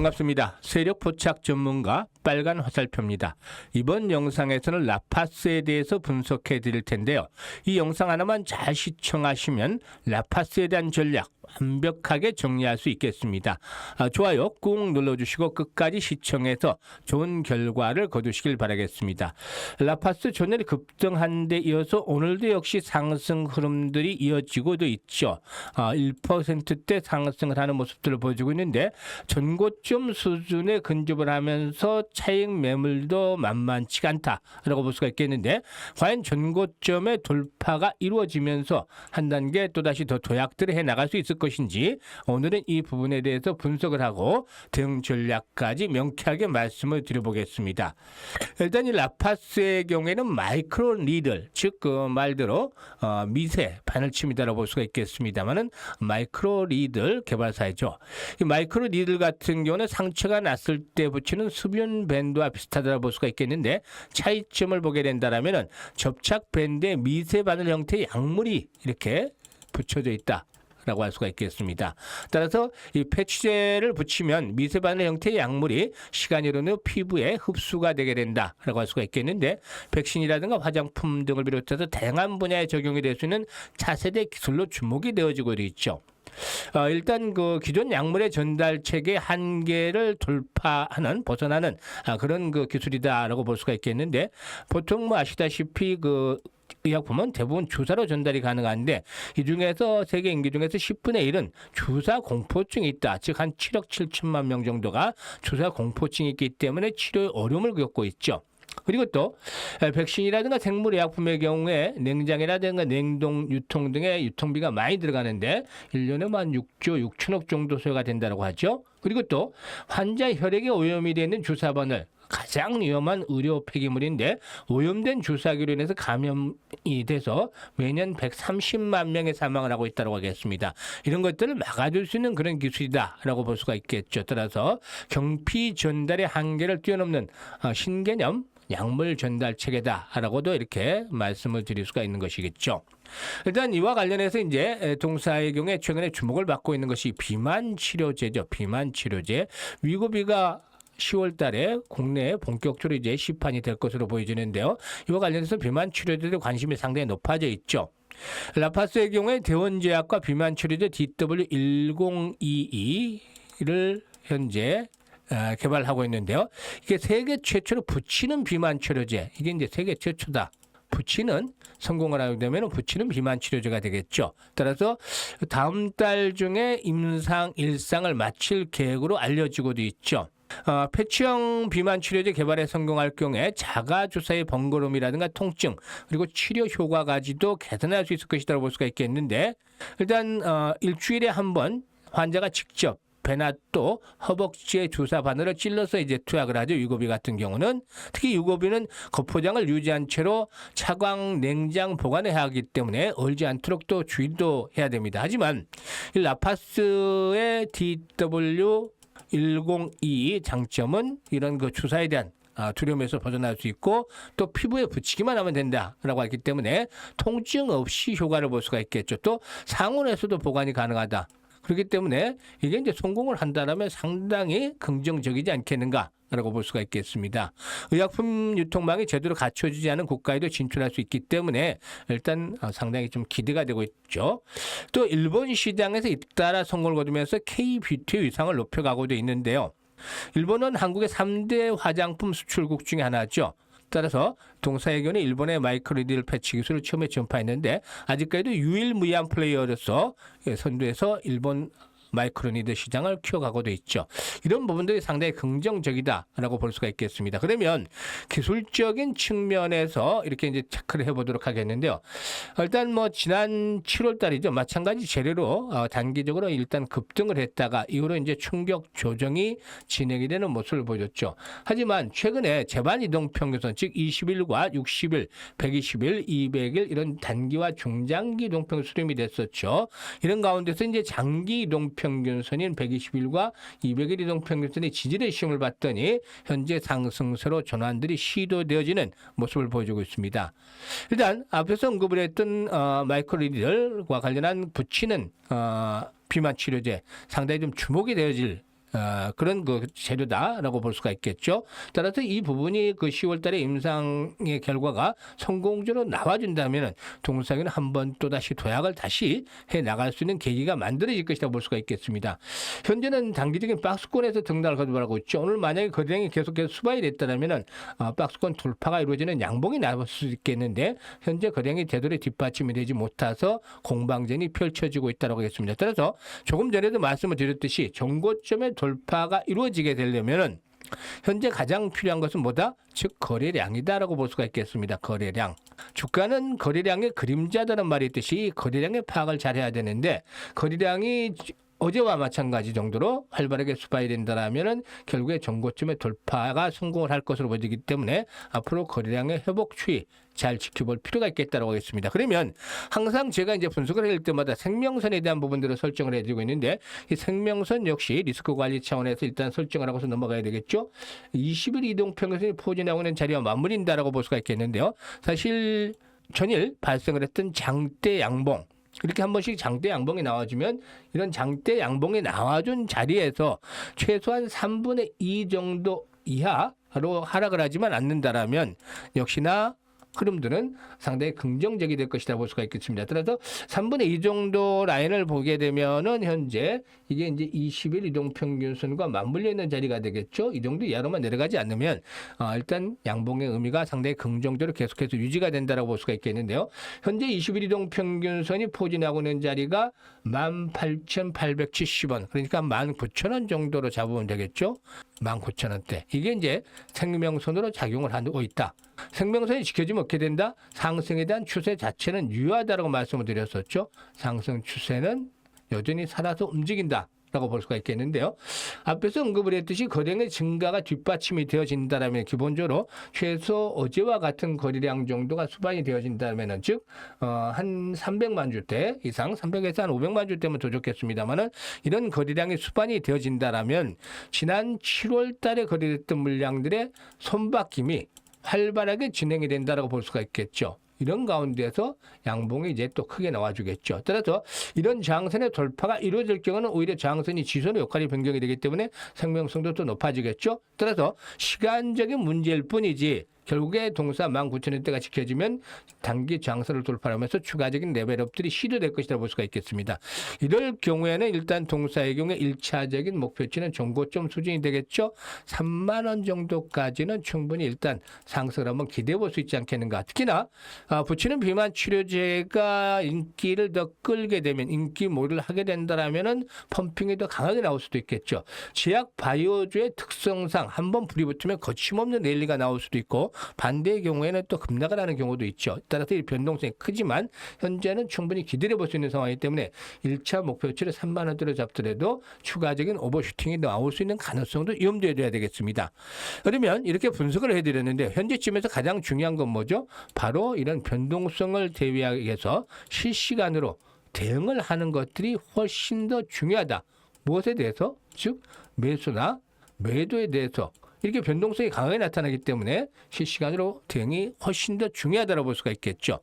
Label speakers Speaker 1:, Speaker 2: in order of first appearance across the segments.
Speaker 1: 반갑습니다. 세력 포착 전문가 빨간 화살표입니다. 이번 영상에서는 라파스에 대해서 분석해 드릴 텐데요. 이 영상 하나만 잘 시청하시면 라파스에 대한 전략 완벽하게 정리할 수 있겠습니다. 아, 좋아요 꾹 눌러주시고 끝까지 시청해서 좋은 결과를 거두시길 바라겠습니다. 라파스 전일 급등한 데 이어서 오늘도 역시 상승 흐름들이 이어지고도 있죠. 아, 1%대 상승을 하는 모습들을 보여주고 있는데 전고점 수준에 근접을 하면서 차익 매물도 만만치가 않다라고 볼 수가 있겠는데 과연 전고점의 돌파가 이루어지면서 한 단계 또다시 더 도약들을 해 나갈 수 있을 것인지 오늘은 이 부분에 대해서 분석을 하고 대응 전략까지 명쾌하게 말씀을 드려보겠습니다. 일단 이 라파스의 경우에는 마이크로 리들 즉 그 말대로 어, 미세 바늘침이다라고 볼 수가 있겠습니다만은 마이크로 리들 개발사이죠. 이 마이크로 리들 같은 경우는 상처가 났을 때 붙이는 수변 밴드와 비슷하다고 볼 수가 있겠는데 차이점을 보게 된다라면은 접착 밴드에 미세 바늘 형태의 약물이 이렇게 붙여져 있다. 라고 할 수가 있겠습니다. 따라서 이 패치제를 붙이면 미세바늘 형태의 약물이 흐른 후 피부에 흡수가 되게 된다 라고 할 수가 있겠는데 백신이라든가 화장품 등을 비롯해서 다양한 분야에 적용이 될 수 있는 차세대 기술로 주목이 되어지고 있죠. 어, 일단 그 기존 약물의 전달 체계 한계를 돌파하는 벗어나는 아, 그런 그 기술이다라고 볼 수가 있겠는데 보통 뭐 아시다시피 그 의약품은 대부분 주사로 전달이 가능한데 이 중에서 세계 인기 중에서 10분의 1은 주사 공포증이 있다. 즉 한 7억 7천만 명 정도가 주사 공포증이 있기 때문에 치료에 어려움을 겪고 있죠. 그리고 또 백신이라든가 생물의약품의 경우에 냉장이라든가 냉동 유통 등의 유통비가 많이 들어가는데 1년에 만 6조 6천억 정도 소요가 된다고 하죠. 그리고 또 환자 혈액에 오염이 되는 주사번을 가장 위험한 의료 폐기물인데 오염된 주사기로 인해서 감염이 돼서 매년 130만 명의 사망을 하고 있다고 하겠습니다. 이런 것들을 막아줄 수 있는 그런 기술이다라고 볼 수가 있겠죠. 따라서 경피 전달의 한계를 뛰어넘는 어, 신개념 약물 전달 체계다라고도 이렇게 말씀을 드릴 수가 있는 것이겠죠. 일단 이와 관련해서 이제 동사의 경우에 최근에 주목을 받고 있는 것이 비만 치료제죠. 비만 치료제. 위고비가 10월 달에 국내에 본격적으로 이제 시판이 될 것으로 보여지는데요. 이와 관련해서 비만 치료제에 관심이 상당히 높아져 있죠. 라파스의 경우에 대원제약과 비만 치료제 DW1022를 현재 어, 개발하고 있는데요. 이게 세계 최초로 붙이는 비만 치료제. 이게 이제 세계 최초다. 붙이는 성공을 하게 되면 붙이는 비만 치료제가 되겠죠. 따라서 다음 달 중에 임상 일상을 마칠 계획으로 알려지고도 있죠. 어, 패치형 비만 치료제 개발에 성공할 경우에 자가 주사의 번거로움이라든가 통증 그리고 치료 효과까지도 개선할 수 있을 것이라고 볼 수가 있겠는데 일단 어, 일주일에 한 번 환자가 직접 배나 또 허벅지에 주사 바늘을 찔러서 이제 투약을 하죠. 유고비 같은 경우는 특히 유고비는 거포장을 유지한 채로 차광 냉장 보관해야 하기 때문에 얼지 않도록 또 주의도 해야 됩니다. 하지만 이 라파스의 DW 102 장점은 이런 그 주사에 대한 아, 두려움에서 벗어날 수 있고 또 피부에 붙이기만 하면 된다라고 하기 때문에 통증 없이 효과를 볼 수가 있겠죠. 또 상온에서도 보관이 가능하다. 그렇기 때문에 이게 이제 성공을 한다면 상당히 긍정적이지 않겠는가. 라고 볼 수가 있겠습니다. 의약품 유통망이 제대로 갖춰지지 않은 국가에도 진출할 수 있기 때문에 일단 어, 상당히 좀 기대가 되고 있죠. 또 일본 시장에서 잇따라 성공을 거두면서 K-뷰티 위상을 높여가고도 있는데요. 일본은 한국의 3대 화장품 수출국 중에 하나죠. 따라서 동사의견이 일본의 마이크로리딜 패치 기술을 처음에 전파했는데 아직까지도 유일무이한 플레이어로서 선두에서 일본 마이크로니드 시장을 키워가고도 있죠. 이런 부분들이 상당히 긍정적이다라고 볼 수가 있겠습니다. 그러면 기술적인 측면에서 이렇게 이제 체크를 해보도록 하겠는데요. 일단 뭐 지난 7월 달이죠. 마찬가지 재료로 어, 단기적으로 일단 급등을 했다가 이후로 이제 충격 조정이 진행이 되는 모습을 보여줬죠. 하지만 최근에 재반 이동 평균선 즉 20일과 60일, 120일, 200일 이런 단기와 중장기 이동 평균 수렴이 됐었죠. 이런 가운데서 이제 장기 이동 평균선인 120일과 200일 이동 평균선의 지지의 시험을 봤더니 현재 상승세로 전환들이 시도되어지는 모습을 보여주고 있습니다. 일단 앞에서 언급을 했던 어, 마이크로리들과 관련한 붙이는 어, 비만 치료제 상당히 좀 주목이 되어질 어, 그런 그 재료다라고 볼 수가 있겠죠. 따라서 이 부분이 그 10월달에 임상의 결과가 성공적으로 나와준다면은 동상이는 한 번 또 다시 도약을 다시 해 나갈 수 있는 계기가 만들어질 것이다 볼 수가 있겠습니다. 현재는 단기적인 박스권에서 등락을 거듭하고 있죠. 오늘 만약에 거래량이 계속해서 수반이 됐다면은 어, 박스권 돌파가 이루어지는 양봉이 나올 수 있겠는데 현재 거래량이 제대로 뒷받침이 되지 못해서 공방전이 펼쳐지고 있다고 하겠습니다. 따라서 조금 전에도 말씀을 드렸듯이 정고점의 돌파가 이루어지게 되려면은 현재 가장 필요한 것은 뭐다? 즉 거래량이다라고 볼 수가 있겠습니다. 거래량. 주가는 거래량의 그림자다는 말이 있듯이 거래량의 파악을 잘해야 되는데 거래량이 어제와 마찬가지 정도로 활발하게 수반이 된다라면은 결국에 정고점의 돌파가 성공을 할 것으로 보이기 때문에 앞으로 거래량의 회복 추이 잘 지켜볼 필요가 있겠다고 하겠습니다. 그러면 항상 제가 이제 분석을 할 때마다 생명선에 대한 부분들을 설정을 해드리고 있는데 이 생명선 역시 리스크 관리 차원에서 일단 설정을 하고서 넘어가야 되겠죠. 20일 이동 평균선이 포진하고 있는 자리와 맞물린다라고 볼 수가 있겠는데요. 사실 전일 발생을 했던 장대 양봉 이렇게 한 번씩 장대 양봉이 나와주면 이런 장대 양봉이 나와준 자리에서 최소한 3분의 2 정도 이하로 하락을 하지만 않는다라면 역시나 흐름들은 상당히 긍정적이 될 것이다 볼 수가 있겠습니다. 따라서 3분의 2 정도 라인을 보게 되면은 현재 이게 이제 20일 이동 평균선과 맞물려 있는 자리가 되겠죠. 이 정도 이하로만 내려가지 않으면 어, 일단 양봉의 의미가 상당히 긍정적으로 계속해서 유지가 된다라고 볼 수가 있겠는데요. 현재 20일 이동 평균선이 포진하고 있는 자리가 18,870원. 그러니까 19,000원 정도로 잡으면 되겠죠. 19,000원대. 이게 이제 생명선으로 작용을 하고 있다. 생명선이 지켜지면 어떻게 된다? 상승에 대한 추세 자체는 유효하다라고 말씀을 드렸었죠. 상승 추세는 여전히 살아서 움직인다. 라고 볼 수가 있겠는데요. 앞에서 언급을 했듯이 거래량의 증가가 뒷받침이 되어진다면 기본적으로 최소 어제와 같은 거래량 정도가 수반이 되어진다면 즉, 어, 한 300만 주대 이상, 300에서 한 500만 주대면 더 좋겠습니다만은 이런 거래량이 수반이 되어진다라면 지난 7월 달에 거래됐던 물량들의 손바뀜이 활발하게 진행이 된다라고 볼 수가 있겠죠. 이런 가운데서 양봉이 이제 또 크게 나와주겠죠. 따라서 이런 장선의 돌파가 이루어질 경우는 오히려 장선이 지선의 역할이 변경이 되기 때문에 생명성도 또 높아지겠죠. 따라서 시간적인 문제일 뿐이지 결국에 동사 19,000원대가 지켜지면 단기 장선을 돌파하면서 추가적인 레벨업들이 시도될 것이라 볼 수가 있겠습니다. 이럴 경우에는 일단 동사의 경우에 1차적인 목표치는 정고점 수준이 되겠죠. 3만 원 정도까지는 충분히 일단 상승을 한번 기대해 볼 수 있지 않겠는가. 특히나 아, 붙이는 비만 치료제가 인기를 더 끌게 되면 인기 몰이를 하게 된다라면은 펌핑이 더 강하게 나올 수도 있겠죠. 제약 바이오주의 특성상 한번 불이 붙으면 거침없는 랠리가 나올 수도 있고 반대의 경우에는 또 급락을 하는 경우도 있죠. 따라서 이 변동성이 크지만 현재는 충분히 기다려 볼수 있는 상황이기 때문에 1차 목표치를 3만 원대로 잡더라도 추가적인 오버슈팅이 나올 수 있는 가능성도 염두에 둬야 되겠습니다. 그러면 이렇게 분석을 해드렸는데 현재쯤에서 가장 중요한 건 뭐죠? 바로 이런 변동성을 대비하기 위해서 실시간으로 대응을 하는 것들이 훨씬 더 중요하다. 무엇에 대해서? 즉 매수나 매도에 대해서 이렇게 변동성이 강하게 나타나기 때문에 실시간으로 대응이 훨씬 더 중요하다고 볼 수가 있겠죠.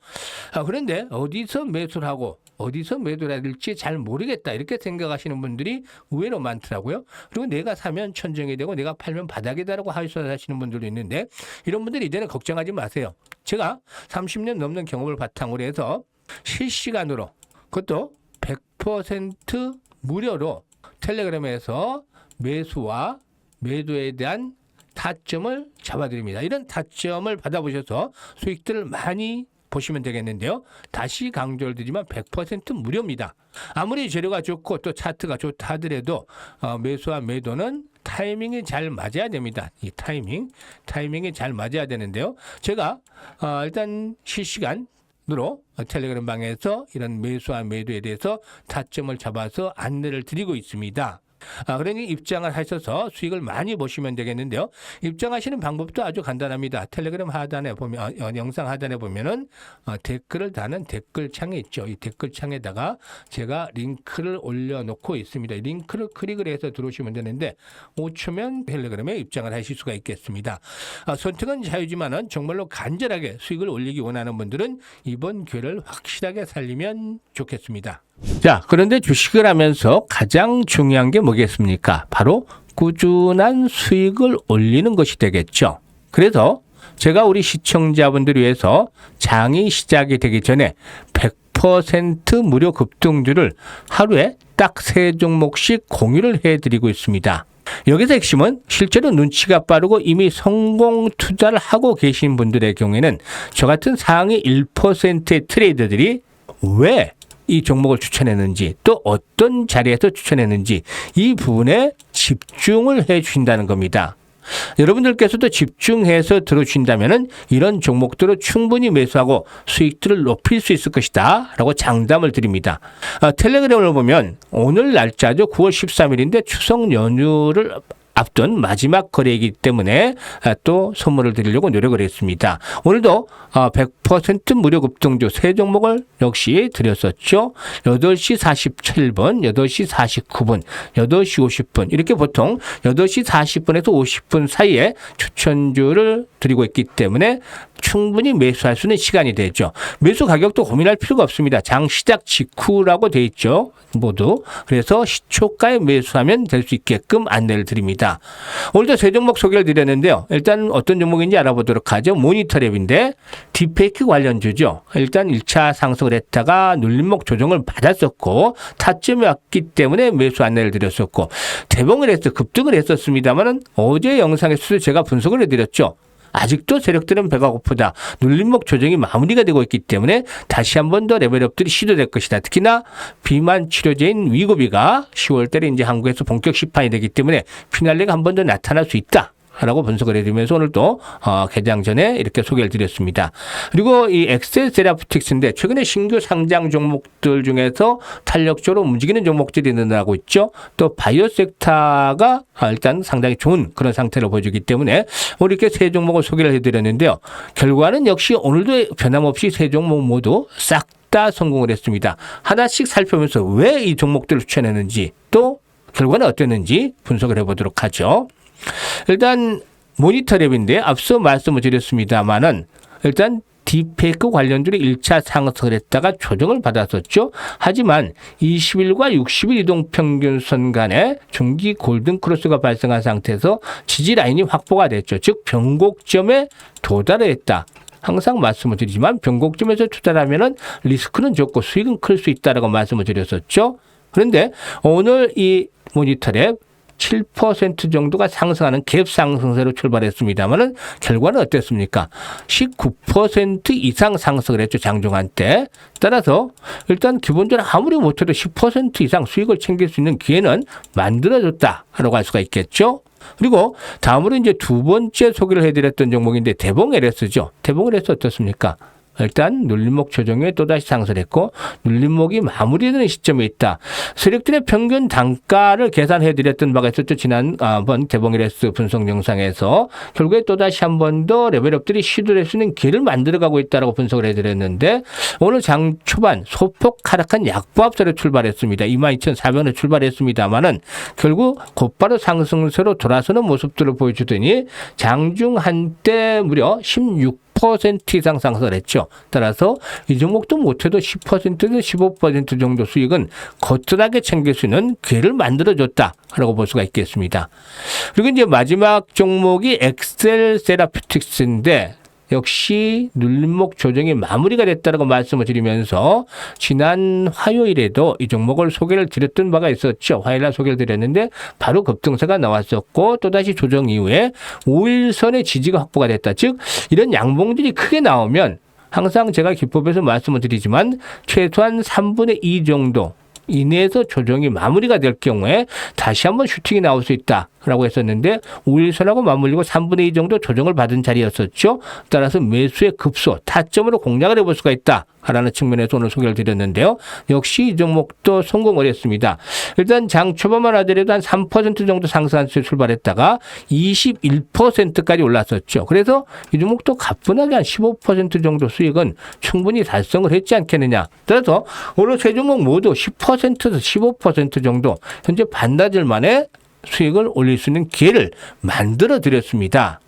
Speaker 1: 아, 그런데 어디서 매수를 하고 어디서 매도를 해야 될지 잘 모르겠다 이렇게 생각하시는 분들이 의외로 많더라고요. 그리고 내가 사면 천정이 되고 내가 팔면 바닥이다라고 하시는 분들도 있는데 이런 분들이 이제는 걱정하지 마세요. 제가 30년 넘는 경험을 바탕으로 해서 실시간으로 그것도 100% 무료로 텔레그램에서 매수와 매도에 대한 타점을 잡아드립니다. 이런 타점을 받아보셔서 수익들을 많이 보시면 되겠는데요. 다시 강조를 드리지만 100% 무료입니다. 아무리 재료가 좋고 또 차트가 좋다 하더라도 어, 매수와 매도는 타이밍이 잘 맞아야 됩니다. 이 타이밍, 타이밍이 잘 맞아야 되는데요. 제가 어, 일단 실시간 으로 텔레그램 방에서 이런 매수와 매도에 대해서 타점을 잡아서 안내를 드리고 있습니다. 아, 그러니 입장을 하셔서 수익을 많이 보시면 되겠는데요. 입장하시는 방법도 아주 간단합니다. 텔레그램 하단에 보면 어, 어, 영상 하단에 보면은 어, 댓글을 다는 댓글 창이 있죠. 이 댓글 창에다가 제가 링크를 올려놓고 있습니다. 이 링크를 클릭을 해서 들어오시면 되는데 5초면 텔레그램에 입장을 하실 수가 있겠습니다. 아, 선택은 자유지만은 정말로 간절하게 수익을 올리기 원하는 분들은 이번 기회를 확실하게 살리면 좋겠습니다. 자, 그런데 주식을 하면서 가장 중요한 게 뭐겠습니까? 바로 꾸준한 수익을 올리는 것이 되겠죠. 그래서 제가 우리 시청자분들 위해서 장이 시작이 되기 전에 100% 무료 급등주를 하루에 딱 세 종목씩 공유를 해드리고 있습니다. 여기서 핵심은 실제로 눈치가 빠르고 이미 성공 투자를 하고 계신 분들의 경우에는 저 같은 상위 1%의 트레이더들이 왜 이 종목을 추천했는지 또 어떤 자리에서 추천했는지 이 부분에 집중을 해 주신다는 겁니다. 여러분들께서도 집중해서 들어주신다면 이런 종목들을 충분히 매수하고 수익들을 높일 수 있을 것이다 라고 장담을 드립니다. 아, 텔레그램을 보면 오늘 날짜죠. 9월 13일인데 추석 연휴를 앞둔 마지막 거래이기 때문에 아, 또 선물을 드리려고 노력을 했습니다. 오늘도 100% 무료 급등주 세 종목을 역시 드렸었죠. 8시 47분, 8시 49분, 8시 50분 이렇게 보통 8시 40분에서 50분 사이에 추천주를 드리고 있기 때문에 충분히 매수할 수 있는 시간이 되죠. 매수 가격도 고민할 필요가 없습니다. 장 시작 직후라고 돼 있죠. 모두. 그래서 시초가에 매수하면 될 수 있게끔 안내를 드립니다. 오늘도 세 종목 소개를 드렸는데요. 일단 어떤 종목인지 알아보도록 하죠. 모니터랩인데 딥페이 크 관련주죠. 일단 1차 상승을 했다가 눌림목 조정을 받았었고 타점이 왔기 때문에 매수 안내를 드렸었고 대봉을 해서 급등을 했었습니다만은 어제 영상에서도 제가 분석을 해드렸죠. 아직도 세력들은 배가 고프다. 눌림목 조정이 마무리가 되고 있기 때문에 다시 한 번 더 레벨업들이 시도될 것이다. 특히나 비만 치료제인 위고비가 10월 달에 이제 한국에서 본격 시판이 되기 때문에 피날레가 한 번 더 나타날 수 있다. 라고 분석을 해드리면서 오늘 또 어, 개장 전에 이렇게 소개를 드렸습니다. 그리고 이 엑셀 세라프틱스인데 최근에 신규 상장 종목들 중에서 탄력적으로 움직이는 종목들이 늘어나고 있죠. 또 바이오 섹터가 아, 일단 상당히 좋은 그런 상태로 보여주기 때문에 오늘 이렇게 세 종목을 소개를 해드렸는데요. 결과는 역시 오늘도 변함없이 세 종목 모두 싹 다 성공을 했습니다. 하나씩 살펴보면서 왜 이 종목들을 추천했는지 또 결과는 어땠는지 분석을 해보도록 하죠. 일단 모니터 랩인데 앞서 말씀을 드렸습니다만은 일단 딥페이크 관련주로 1차 상승을 했다가 조정을 받았었죠. 하지만 20일과 60일 이동 평균선 간에 중기 골든 크로스가 발생한 상태에서 지지 라인이 확보가 됐죠. 즉 변곡점에 도달을 했다. 항상 말씀을 드리지만 변곡점에서 투자하면은 리스크는 적고 수익은 클 수 있다라고 말씀을 드렸었죠. 그런데 오늘 이 모니터랩 7% 정도가 상승하는 갭 상승세로 출발했습니다만은 결과는 어땠습니까? 19% 이상 상승을 했죠 장중한 때. 따라서 일단 기본적으로 아무리 못해도 10% 이상 수익을 챙길 수 있는 기회는 만들어졌다라고 할 수가 있겠죠. 그리고 다음으로 이제 두 번째 소개를 해드렸던 종목인데 대봉 LS죠. 대봉 LS 어떻습니까? 일단 눌림목 조정에 또다시 상승했고 눌림목이 마무리되는 시점에 있다. 세력들의 평균 단가를 계산해 드렸던 바가 있었죠. 지난번 대봉일레스 분석 영상에서 결국에 또다시 한 번 더 레벨업들이 시도를 할수 있는 길을 만들어가고 있다라고 분석을 해드렸는데 오늘 장 초반 소폭 하락한 약보합세로 출발했습니다. 22,400원에 출발했습니다만은 결국 곧바로 상승세로 돌아서는 모습들을 보여주더니 장중 한때 무려 16 10% 이상 상승을 했죠. 따라서 이 종목도 못해도 10%에서 15% 정도 수익은 거뜬하게 챙길 수 있는 기회를 만들어줬다라고 볼 수가 있겠습니다. 그리고 이제 마지막 종목이 엑셀 세라피틱스인데 역시 눌림목 조정이 마무리가 됐다고 말씀을 드리면서 지난 화요일에도 이 종목을 소개를 드렸던 바가 있었죠. 화요일 날 소개를 드렸는데 바로 급등세가 나왔었고 또다시 조정 이후에 5일선의 지지가 확보가 됐다. 즉 이런 양봉들이 크게 나오면 항상 제가 기법에서 말씀을 드리지만 최소한 3분의 2 정도 이내에서 조정이 마무리가 될 경우에 다시 한번 슈팅이 나올 수 있다 라고 했었는데 5일선하고 맞물리고 3분의 2 정도 조정을 받은 자리였었죠. 따라서 매수의 급소, 타점으로 공략을 해볼 수가 있다. 라는 측면에서 오늘 소개를 드렸는데요. 역시 이 종목도 성공을 했습니다. 일단 장 초반만 하더라도 한 3% 정도 상승한 수에 출발했다가 21%까지 올랐었죠. 그래서 이 종목도 가뿐하게 한 15% 정도 수익은 충분히 달성을 했지 않겠느냐. 따라서 오늘 세 종목 모두 10% 에서 15% 정도 현재 반나절 만에 수익을 올릴 수 있는 기회를 만들어 드렸습니다.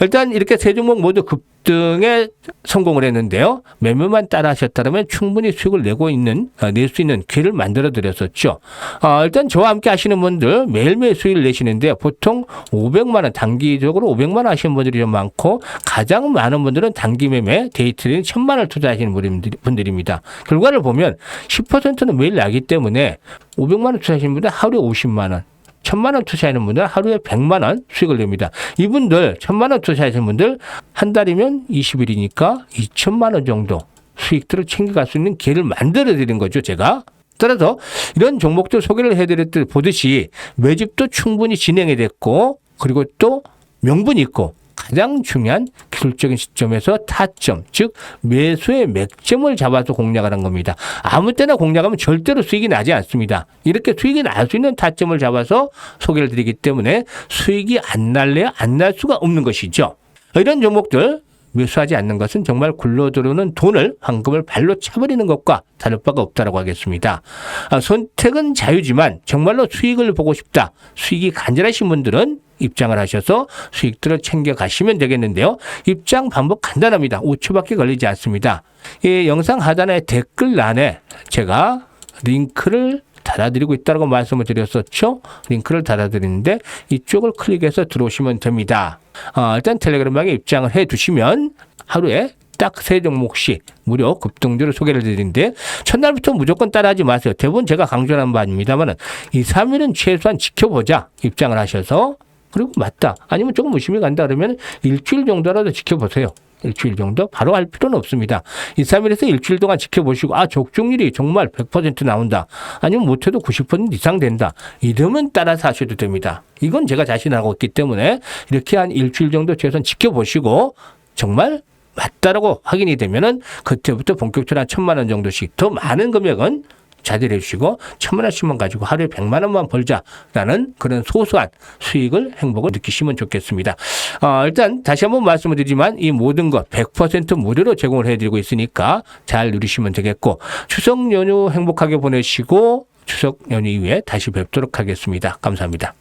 Speaker 1: 일단 이렇게 세 종목 모두 급등에 성공을 했는데요. 매매만 따라 하셨다면 충분히 수익을 내고 있는, 낼 수 있는 기회를 만들어 드렸었죠. 아, 일단 저와 함께 하시는 분들 매일매일 수익을 내시는데 보통 500만 원 단기적으로 500만 원 하시는 분들이 좀 많고 가장 많은 분들은 단기 매매 데이트레이딩 1000만 원을 투자하시는 분들이- 분들입니다. 결과를 보면 10%는 매일 나기 때문에 500만 원 투자하시는 분들 하루에 50만 원 천만 원 투자하는 분들 하루에 100만 원 수익을 냅니다. 이분들 천만 원 투자하시는 분들 한 달이면 20일이니까 2천만 원 정도 수익들을 챙겨갈 수 있는 기회를 만들어 드린 거죠, 제가. 따라서 이런 종목들 소개를 해드렸듯 보듯이 매집도 충분히 진행이 됐고 그리고 또 명분이 있고 가장 중요한 기술적인 시점에서 타점, 즉 매수의 맥점을 잡아서 공략을 한 겁니다. 아무 때나 공략하면 절대로 수익이 나지 않습니다. 이렇게 수익이 날 수 있는 타점을 잡아서 소개를 드리기 때문에 수익이 안 날래야 안 날 수가 없는 것이죠. 이런 종목들 매수하지 않는 것은 정말 굴러 들어오는 돈을 황금을 발로 차버리는 것과 다를 바가 없다라고 하겠습니다. 아, 선택은 자유지만 정말로 수익을 보고 싶다. 수익이 간절하신 분들은 입장을 하셔서 수익들을 챙겨 가시면 되겠는데요. 입장 방법 간단합니다. 5초밖에 걸리지 않습니다. 이 영상 하단의 댓글란에 제가 링크를 달아드리고 있다고 말씀을 드렸었죠. 링크를 달아드리는데 이쪽을 클릭해서 들어오시면 됩니다. 어, 일단 텔레그램방에 입장을 해 두시면 하루에 딱세 종목씩 무료 급등주를 소개를 드리는데 첫날부터 무조건 따라하지 마세요. 대부분 제가 강조하는 바입니다만은 2, 3일은 최소한 지켜보자 입장을 하셔서 그리고 맞다 아니면 조금 의심이 간다 그러면 일주일 정도라도 지켜보세요. 일주일 정도 바로 할 필요는 없습니다. 2, 3일에서 일주일 동안 지켜보시고 아 적중률이 정말 100% 나온다. 아니면 못해도 90% 이상 된다. 이러면 따라서 하셔도 됩니다. 이건 제가 자신하고 있기 때문에 이렇게 한 일주일 정도 최소한 지켜보시고 정말 맞다라고 확인이 되면은 그때부터 본격적으로 한 천만 원 정도씩 더 많은 금액은 자제해 주시고 천만 원씩만 가지고 하루에 백만 원만 벌자라는 그런 소소한 수익을 행복을 느끼시면 좋겠습니다. 어, 일단 다시 한번 말씀을 드리지만 이 모든 것 100% 무료로 제공을 해드리고 있으니까 잘 누리시면 되겠고 추석 연휴 행복하게 보내시고 추석 연휴 이후에 다시 뵙도록 하겠습니다. 감사합니다.